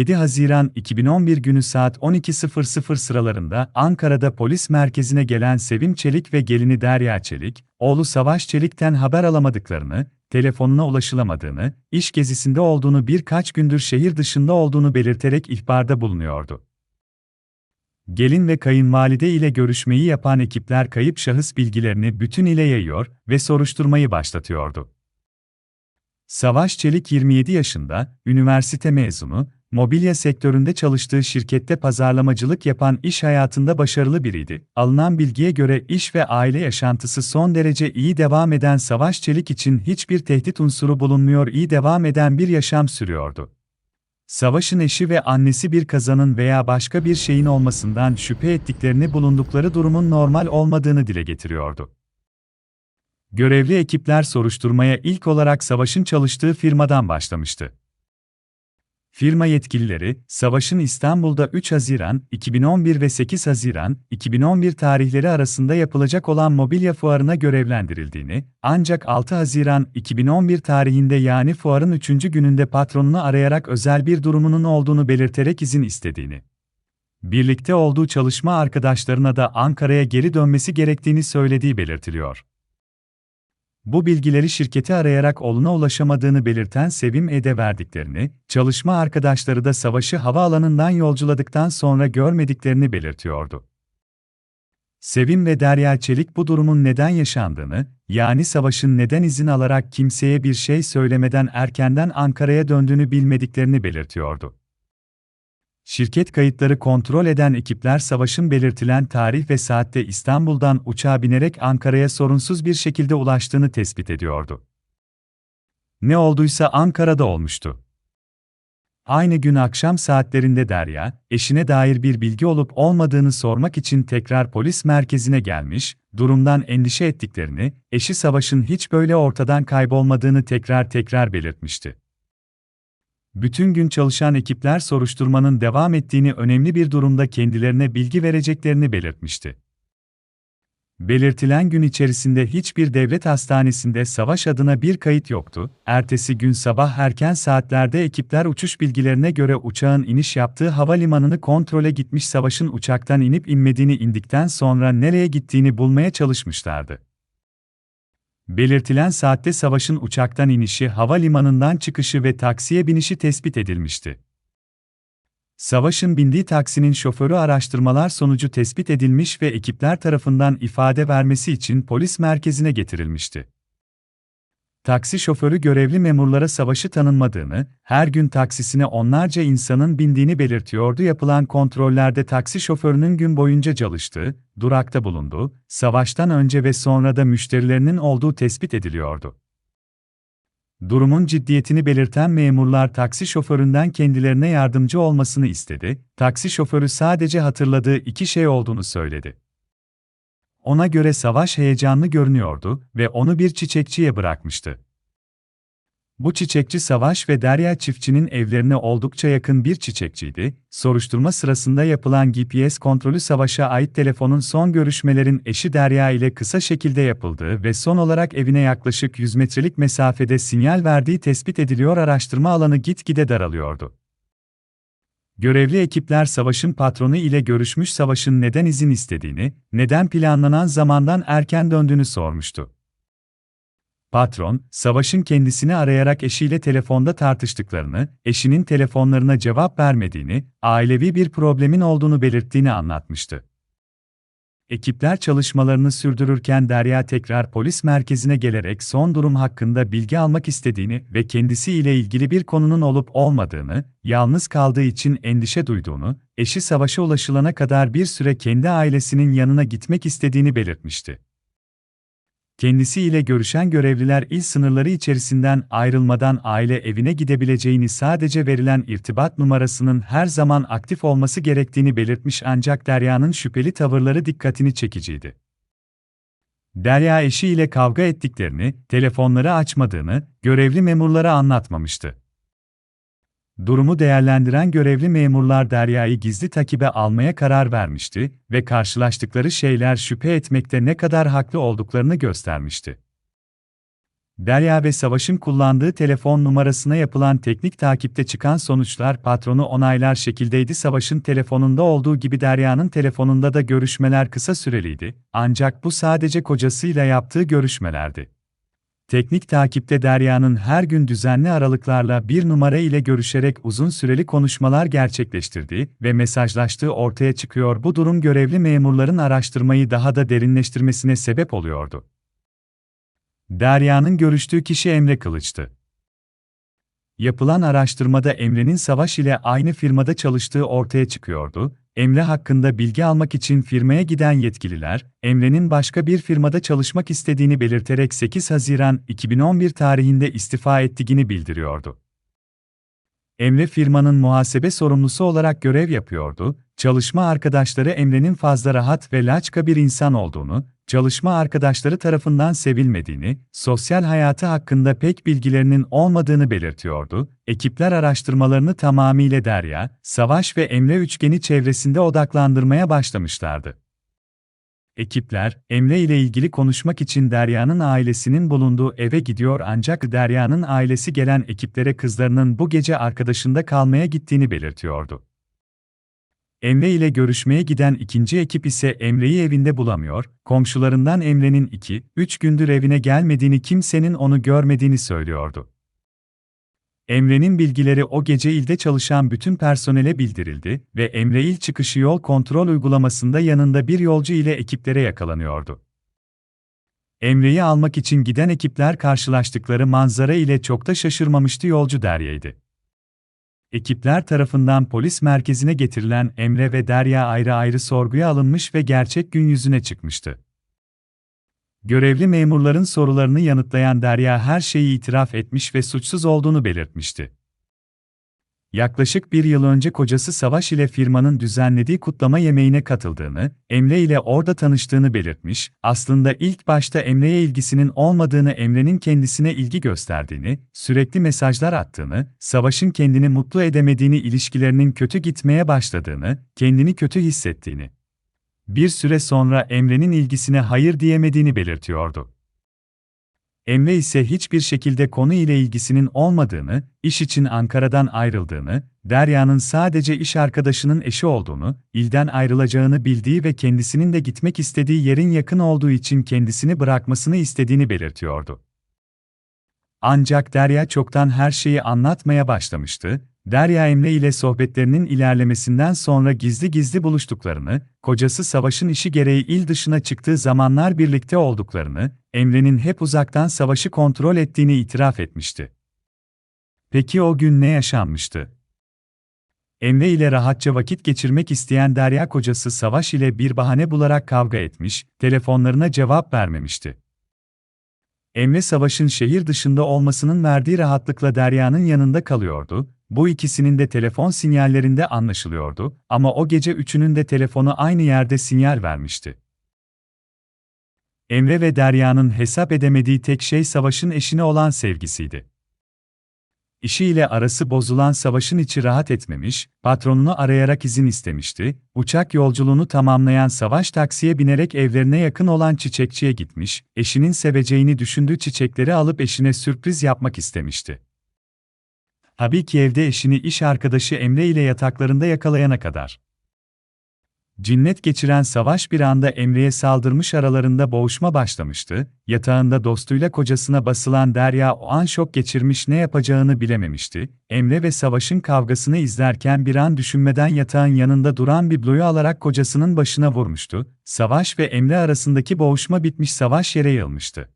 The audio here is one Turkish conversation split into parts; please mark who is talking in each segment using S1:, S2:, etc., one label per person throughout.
S1: 7 Haziran 2011 günü saat 12.00 sıralarında Ankara'da polis merkezine gelen Sevim Çelik ve gelini Derya Çelik, oğlu Savaş Çelik'ten haber alamadıklarını, telefonuna ulaşılamadığını, iş gezisinde olduğunu birkaç gündür şehir dışında olduğunu belirterek ihbarda bulunuyordu. Gelin ve kayınvalide ile görüşmeyi yapan ekipler kayıp şahıs bilgilerini bütün ile yayıyor ve soruşturmayı başlatıyordu. Savaş Çelik 27 yaşında, üniversite mezunu, mobilya sektöründe çalıştığı şirkette pazarlamacılık yapan iş hayatında başarılı biriydi. Alınan bilgiye göre iş ve aile yaşantısı son derece iyi devam eden Savaş Çelik için hiçbir tehdit unsuru bulunmuyor, iyi devam eden bir yaşam sürüyordu. Savaş'ın eşi ve annesi bir kazanın veya başka bir şeyin olmasından şüphe ettiklerini bulundukları durumun normal olmadığını dile getiriyordu. Görevli ekipler soruşturmaya ilk olarak Savaş'ın çalıştığı firmadan başlamıştı. Firma yetkilileri, Savaş'ın İstanbul'da 3 Haziran 2011 ve 8 Haziran 2011 tarihleri arasında yapılacak olan mobilya fuarına görevlendirildiğini, ancak 6 Haziran 2011 tarihinde yani fuarın 3. gününde patronunu arayarak özel bir durumunun olduğunu belirterek izin istediğini, birlikte olduğu çalışma arkadaşlarına da Ankara'ya geri dönmesi gerektiğini söylediği belirtiliyor. Bu bilgileri şirketi arayarak oğluna ulaşamadığını belirten Sevim Ed'e verdiklerini, çalışma arkadaşları da savaşı havaalanından yolculadıktan sonra görmediklerini belirtiyordu. Sevim ve Derya Çelik bu durumun neden yaşandığını, yani savaşın neden izin alarak kimseye bir şey söylemeden erkenden Ankara'ya döndüğünü bilmediklerini belirtiyordu. Şirket kayıtları kontrol eden ekipler savaşın belirtilen tarih ve saatte İstanbul'dan uçağa binerek Ankara'ya sorunsuz bir şekilde ulaştığını tespit ediyordu. Ne olduysa Ankara'da olmuştu. Aynı gün akşam saatlerinde Derya, eşine dair bir bilgi olup olmadığını sormak için tekrar polis merkezine gelmiş, durumdan endişe ettiklerini, eşi Savaş'ın hiç böyle ortadan kaybolmadığını tekrar tekrar belirtmişti. Bütün gün çalışan ekipler soruşturmanın devam ettiğini önemli bir durumda kendilerine bilgi vereceklerini belirtmişti. Belirtilen gün içerisinde hiçbir devlet hastanesinde savaş adına bir kayıt yoktu. Ertesi gün sabah erken saatlerde ekipler uçuş bilgilerine göre uçağın iniş yaptığı havalimanını kontrole gitmiş savaşın uçaktan inip inmediğini indikten sonra nereye gittiğini bulmaya çalışmışlardı. Belirtilen saatte savaşın uçaktan inişi, havalimanından çıkışı ve taksiye binişi tespit edilmişti. Savaş'ın bindiği taksinin şoförü araştırmalar sonucu tespit edilmiş ve ekipler tarafından ifade vermesi için polis merkezine getirilmişti. Taksi şoförü görevli memurlara savaşı tanınmadığını, her gün taksisine onlarca insanın bindiğini belirtiyordu. Yapılan kontrollerde taksi şoförünün gün boyunca çalıştığı, durakta bulunduğu, savaştan önce ve sonra da müşterilerinin olduğu tespit ediliyordu. Durumun ciddiyetini belirten memurlar taksi şoföründen kendilerine yardımcı olmasını istedi. Taksi şoförü sadece hatırladığı iki şey olduğunu söyledi. Ona göre savaş heyecanlı görünüyordu ve onu bir çiçekçiye bırakmıştı. Bu çiçekçi Savaş ve Derya çiftçinin evlerine oldukça yakın bir çiçekçiydi. Soruşturma sırasında yapılan GPS kontrolü Savaş'a ait telefonun son görüşmelerin eşi Derya ile kısa şekilde yapıldığı ve son olarak evine yaklaşık 100 metrelik mesafede sinyal verdiği tespit ediliyor araştırma alanı gitgide daralıyordu. Görevli ekipler Savaş'ın patronu ile görüşmüş Savaş'ın neden izin istediğini, neden planlanan zamandan erken döndüğünü sormuştu. Patron, Savaş'ın kendisini arayarak eşiyle telefonda tartıştıklarını, eşinin telefonlarına cevap vermediğini, ailevi bir problemin olduğunu belirttiğini anlatmıştı. Ekipler çalışmalarını sürdürürken Derya tekrar polis merkezine gelerek son durum hakkında bilgi almak istediğini ve kendisi ile ilgili bir konunun olup olmadığını, yalnız kaldığı için endişe duyduğunu, eşi savaşa ulaşılana kadar bir süre kendi ailesinin yanına gitmek istediğini belirtmişti. Kendisiyle görüşen görevliler il sınırları içerisinden ayrılmadan aile evine gidebileceğini sadece verilen irtibat numarasının her zaman aktif olması gerektiğini belirtmiş ancak Derya'nın şüpheli tavırları dikkatini çekiciydi. Derya eşiyle kavga ettiklerini, telefonları açmadığını, görevli memurlara anlatmamıştı. Durumu değerlendiren görevli memurlar Derya'yı gizli takibe almaya karar vermişti ve karşılaştıkları şeyler şüphe etmekte ne kadar haklı olduklarını göstermişti. Derya ve Savaş'ın kullandığı telefon numarasına yapılan teknik takipte çıkan sonuçlar patronu onaylar şekildeydi. Savaş'ın telefonunda olduğu gibi Derya'nın telefonunda da görüşmeler kısa süreliydi, ancak bu sadece kocasıyla yaptığı görüşmelerdi. Teknik takipte Derya'nın her gün düzenli aralıklarla bir numara ile görüşerek uzun süreli konuşmalar gerçekleştirdiği ve mesajlaştığı ortaya çıkıyor. Bu durum görevli memurların araştırmayı daha da derinleştirmesine sebep oluyordu. Derya'nın görüştüğü kişi Emre Kılıç'tı. Yapılan araştırmada Emre'nin Savaş ile aynı firmada çalıştığı ortaya çıkıyordu. Emre hakkında bilgi almak için firmaya giden yetkililer, Emre'nin başka bir firmada çalışmak istediğini belirterek 8 Haziran 2011 tarihinde istifa ettiğini bildiriyordu. Emre firmanın muhasebe sorumlusu olarak görev yapıyordu, çalışma arkadaşları Emre'nin fazla rahat ve laçka bir insan olduğunu, çalışma arkadaşları tarafından sevilmediğini, sosyal hayatı hakkında pek bilgilerinin olmadığını belirtiyordu. Ekipler araştırmalarını tamamıyla Derya, Savaş ve Emre üçgeni çevresinde odaklandırmaya başlamışlardı. Ekipler, Emre ile ilgili konuşmak için Derya'nın ailesinin bulunduğu eve gidiyor ancak Derya'nın ailesi gelen ekiplere kızlarının bu gece arkadaşında kalmaya gittiğini belirtiyordu. Emre ile görüşmeye giden ikinci ekip ise Emre'yi evinde bulamıyor, komşularından Emre'nin iki, üç gündür evine gelmediğini kimsenin onu görmediğini söylüyordu. Emre'nin bilgileri o gece ilde çalışan bütün personele bildirildi ve Emre il çıkışı yol kontrol uygulamasında yanında bir yolcu ile ekiplere yakalanıyordu. Emre'yi almak için giden ekipler karşılaştıkları manzara ile çok da şaşırmamıştı yolcu Derya'ydı. Ekipler tarafından polis merkezine getirilen Emre ve Derya ayrı ayrı sorguya alınmış ve gerçek gün yüzüne çıkmıştı. Görevli memurların sorularını yanıtlayan Derya her şeyi itiraf etmiş ve suçsuz olduğunu belirtmişti. Yaklaşık bir yıl önce kocası Savaş ile firmanın düzenlediği kutlama yemeğine katıldığını, Emre ile orada tanıştığını belirtmiş, aslında ilk başta Emre'ye ilgisinin olmadığını Emre'nin kendisine ilgi gösterdiğini, sürekli mesajlar attığını, Savaş'ın kendini mutlu edemediğini ilişkilerinin kötü gitmeye başladığını, kendini kötü hissettiğini. Bir süre sonra Emre'nin ilgisine hayır diyemediğini belirtiyordu. Emre ise hiçbir şekilde konu ile ilgisinin olmadığını, iş için Ankara'dan ayrıldığını, Derya'nın sadece iş arkadaşının eşi olduğunu, ilden ayrılacağını bildiği ve kendisinin de gitmek istediği yerin yakın olduğu için kendisini bırakmasını istediğini belirtiyordu. Ancak Derya çoktan her şeyi anlatmaya başlamıştı, Derya Emre ile sohbetlerinin ilerlemesinden sonra gizli gizli buluştuklarını, kocası savaşın işi gereği il dışına çıktığı zamanlar birlikte olduklarını, Emre'nin hep uzaktan savaşı kontrol ettiğini itiraf etmişti. Peki o gün ne yaşanmıştı? Emre ile rahatça vakit geçirmek isteyen Derya kocası Savaş ile bir bahane bularak kavga etmiş, telefonlarına cevap vermemişti. Emre Savaş'ın şehir dışında olmasının verdiği rahatlıkla Derya'nın yanında kalıyordu, bu ikisinin de telefon sinyallerinde anlaşılıyordu ama o gece üçünün de telefonu aynı yerde sinyal vermişti. Emre ve Derya'nın hesap edemediği tek şey Savaş'ın eşine olan sevgisiydi. İşiyle arası bozulan Savaş'ın içi rahat etmemiş, patronunu arayarak izin istemişti, uçak yolculuğunu tamamlayan Savaş taksiye binerek evlerine yakın olan çiçekçiye gitmiş, eşinin seveceğini düşündüğü çiçekleri alıp eşine sürpriz yapmak istemişti. Tabii ki evde eşini iş arkadaşı Emre ile yataklarında yakalayana kadar. Cinnet geçiren savaş bir anda Emre'ye saldırmış aralarında boğuşma başlamıştı, yatağında dostuyla kocasına basılan Derya o an şok geçirmiş ne yapacağını bilememişti, Emre ve Savaş'ın kavgasını izlerken bir an düşünmeden yatağın yanında duran bibloyu alarak kocasının başına vurmuştu, Savaş ve Emre arasındaki boğuşma bitmiş Savaş yere yılmıştı.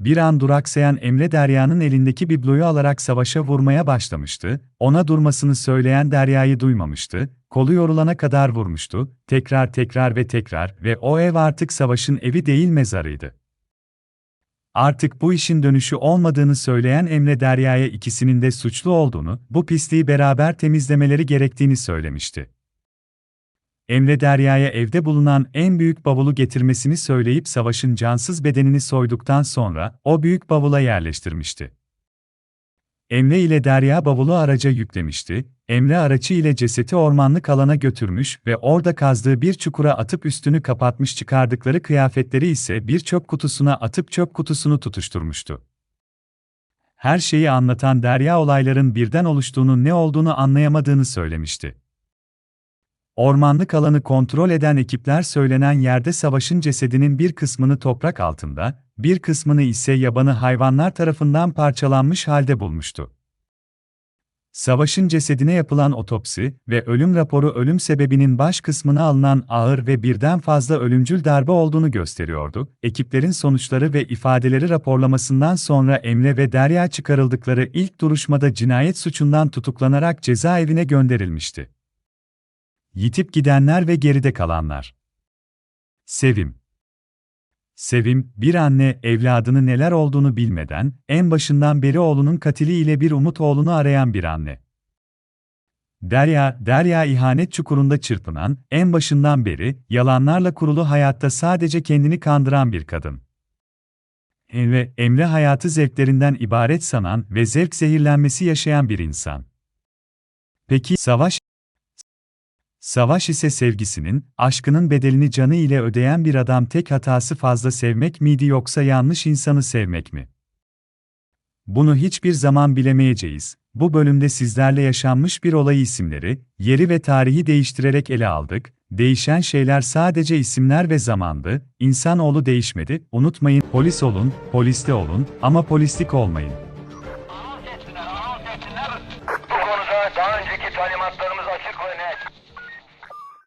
S1: Bir an duraksayan Emre Derya'nın elindeki bibloyu alarak savaşa vurmaya başlamıştı, ona durmasını söyleyen Derya'yı duymamıştı, kolu yorulana kadar vurmuştu, tekrar tekrar ve tekrar ve o ev artık savaşın evi değil mezarıydı. Artık bu işin dönüşü olmadığını söyleyen Emre Derya'ya ikisinin de suçlu olduğunu, bu pisliği beraber temizlemeleri gerektiğini söylemişti. Emre Derya'ya evde bulunan en büyük bavulu getirmesini söyleyip savaşın cansız bedenini soyduktan sonra o büyük bavula yerleştirmişti. Emre ile Derya bavulu araca yüklemişti, Emre araçı ile ceseti ormanlık alana götürmüş ve orada kazdığı bir çukura atıp üstünü kapatmış çıkardıkları kıyafetleri ise bir çöp kutusuna atıp çöp kutusunu tutuşturmuştu. Her şeyi anlatan Derya olayların birden oluştuğunu ne olduğunu anlayamadığını söylemişti. Ormanlık alanı kontrol eden ekipler söylenen yerde savaşın cesedinin bir kısmını toprak altında, bir kısmını ise yabanı hayvanlar tarafından parçalanmış halde bulmuştu. Savaşın cesedine yapılan otopsi ve ölüm raporu ölüm sebebinin baş kısmına alınan ağır ve birden fazla ölümcül darbe olduğunu gösteriyordu. Ekiplerin sonuçları ve ifadeleri raporlamasından sonra Emre ve Derya çıkarıldıkları ilk duruşmada cinayet suçundan tutuklanarak cezaevine gönderilmişti. Yitip gidenler ve geride kalanlar. Sevim Sevim, bir anne evladını neler olduğunu bilmeden, en başından beri oğlunun katiliyle bir umut oğlunu arayan bir anne. Derya, Derya ihanet çukurunda çırpınan, en başından beri, yalanlarla kurulu hayatta sadece kendini kandıran bir kadın. Ve Emre hayatı zevklerinden ibaret sanan ve zevk zehirlenmesi yaşayan bir insan. Peki, savaş Savaş ise sevgisinin, aşkının bedelini canı ile ödeyen bir adam tek hatası fazla sevmek miydi yoksa yanlış insanı sevmek mi? Bunu hiçbir zaman bilemeyeceğiz. Bu bölümde sizlerle yaşanmış bir olay isimleri, yeri ve tarihi değiştirerek ele aldık. Değişen şeyler sadece isimler ve zamandı. İnsanoğlu değişmedi. Unutmayın, polis olun, poliste olun ama polislik olmayın.